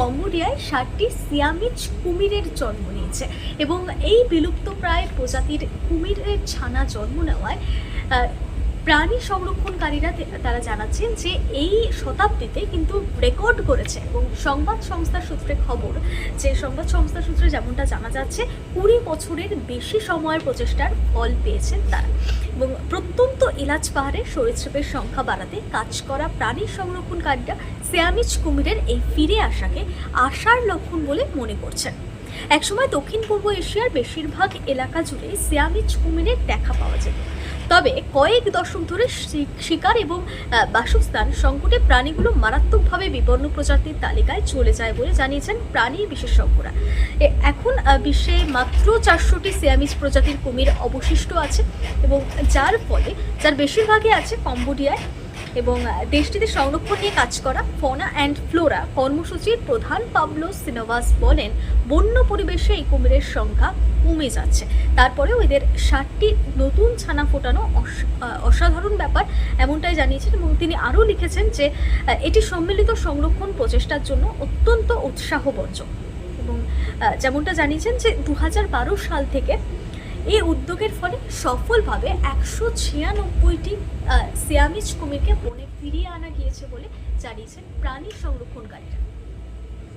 কম্বোডিয়ায় ষাটটি সিয়ামিজ কুমিরের জন্ম নিয়েছে এবং এই বিলুপ্তপ্রায় প্রজাতির কুমিরের ছানা জন্ম নেওয়ায় প্রাণী সংরক্ষণকারীরা তারা জানাচ্ছেন যে এই শতাব্দীতে কিন্তু রেকর্ড করেছে এবং সংবাদ সংস্থার সূত্রে খবর যে সংবাদ সংস্থা সূত্রে যেমনটা জানা যাচ্ছে, কুড়ি বছরের বেশি সময়ের প্রচেষ্টার ফল পেয়েছেন তারা। এবং প্রত্যন্ত এলাচ পাহাড়ে সরীসৃপের সংখ্যা বাড়াতে কাজ করা প্রাণী সংরক্ষণকারীরা সিয়ামিজ কুমিরের এই ফিরে আসাকে আশার লক্ষণ বলে মনে করছেন। একসময় দক্ষিণ পূর্ব এশিয়ার বেশিরভাগ এলাকা জুড়ে সিয়ামিজ কুমিরের দেখা পাওয়া যেত। তবে কয়েক দশক ধরে শিকার এবং বাসস্থান সংকটে প্রাণীগুলো মারাত্মকভাবে বিপন্ন প্রজাতির তালিকায় চলে যায় বলে জানিয়েছেন প্রাণী বিশেষজ্ঞরা। এখন বিশ্বে মাত্র চারশোটি সিয়ামিজ প্রজাতির কুমির অবশিষ্ট আছে এবং যার ফলে, যার বেশিরভাগই আছে কম্বোডিয়ায় এবং দেশটিতে সংরক্ষণ নিয়ে কাজ করা ফোনা অ্যান্ড ফ্লোরা কর্মসূচির প্রধান পাবলো সিনোভাস বলেন, বন্য পরিবেশে এই কুমিরের সংখ্যা কমে যাচ্ছে। তারপরেও এদের ষাটটি নতুন ছানা ফোটানো অস- অসাধারণ ব্যাপার এমনটাই জানিয়েছেন এবং তিনি আরও লিখেছেন যে এটি সম্মিলিত সংরক্ষণ প্রচেষ্টার জন্য অত্যন্ত উৎসাহবর্জক। এবং যেমনটা জানিয়েছেন যে দু হাজার বারো সাল থেকে এই উদ্যোগের ফলে সফলভাবে একশো ছিয়ানব্বইটি সিয়ামিজ কুমিরকে বনে ফিরিয়ে আনা গিয়েছে বলে জানিয়েছেন প্রাণী সংরক্ষণকারীরা।